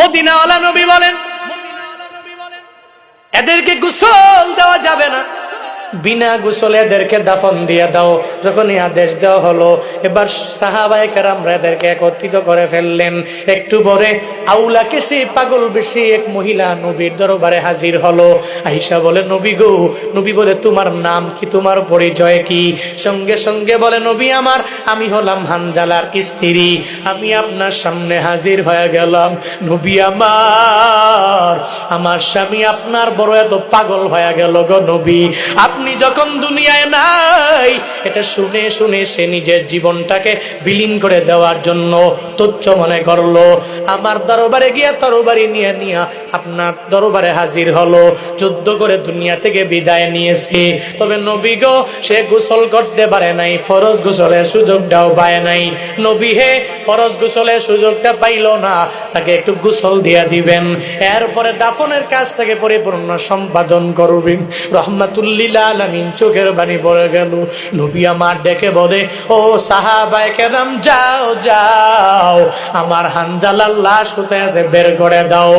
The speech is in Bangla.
মদিনাওয়ালা নবী বলেন, এদেরকে গোসল দেওয়া যাবে না। বিনা গোসলে এদেরকে দাফন দিয়ে দাও। যখন আদেশ দেওয়া হলো, এবার সাহাবাই আমরা এদেরকে একত্রিত করে ফেললেন। একটু পরে আউলা কেসে পাগল বেশি এক মহিলা নবীর দরবারে হাজির হলো। আইসা বলে, নবী গো, নবী বলে, তোমার নাম কি? তোমার পরিচয় কি? সঙ্গে সঙ্গে বলে, নবী আমার, আমি হলাম হানজালার স্ত্রী। আমি আপনার সামনে হাজির হয়ে গেলাম। নবী আমার আমার স্বামী আপনার বড় এত পাগল হয়ে গেল গো নবী। আপনি যখন দুনিয়ায় নাই, এটা শুনে শুনে সে নিজের জীবনটাকে বিলীন করে দেওয়ার জন্য তুচ্ছ মনে করল। আমার দরবারে গিয়া তরবারি নিয়ে নিয়ে আপনার দরবারে হাজির হলো, যুদ্ধ করে দুনিয়া থেকে বিদায় নিয়েছে। তবে নবী গো, সে গোসল করতে পারে নাই, ফরজ গোসলের সুযোগটাও পায় নাই। নবী হে ফরজ গোসলের সুযোগটা পাইল না, তাকে একটু গোসল দিয়া দিবেন। এরপরে দাফনের কাজটাকে পরিপূর্ণ সম্পাদন করবেন। রহমাতুল্লিল চোখের বাণী পড়ে গেল। নবী আমার ডেকে বলে, ও সাহাবায় কেরাম, যাও যাও। আমার হানজালার লাশ কোথায় আছে বের করে দাও।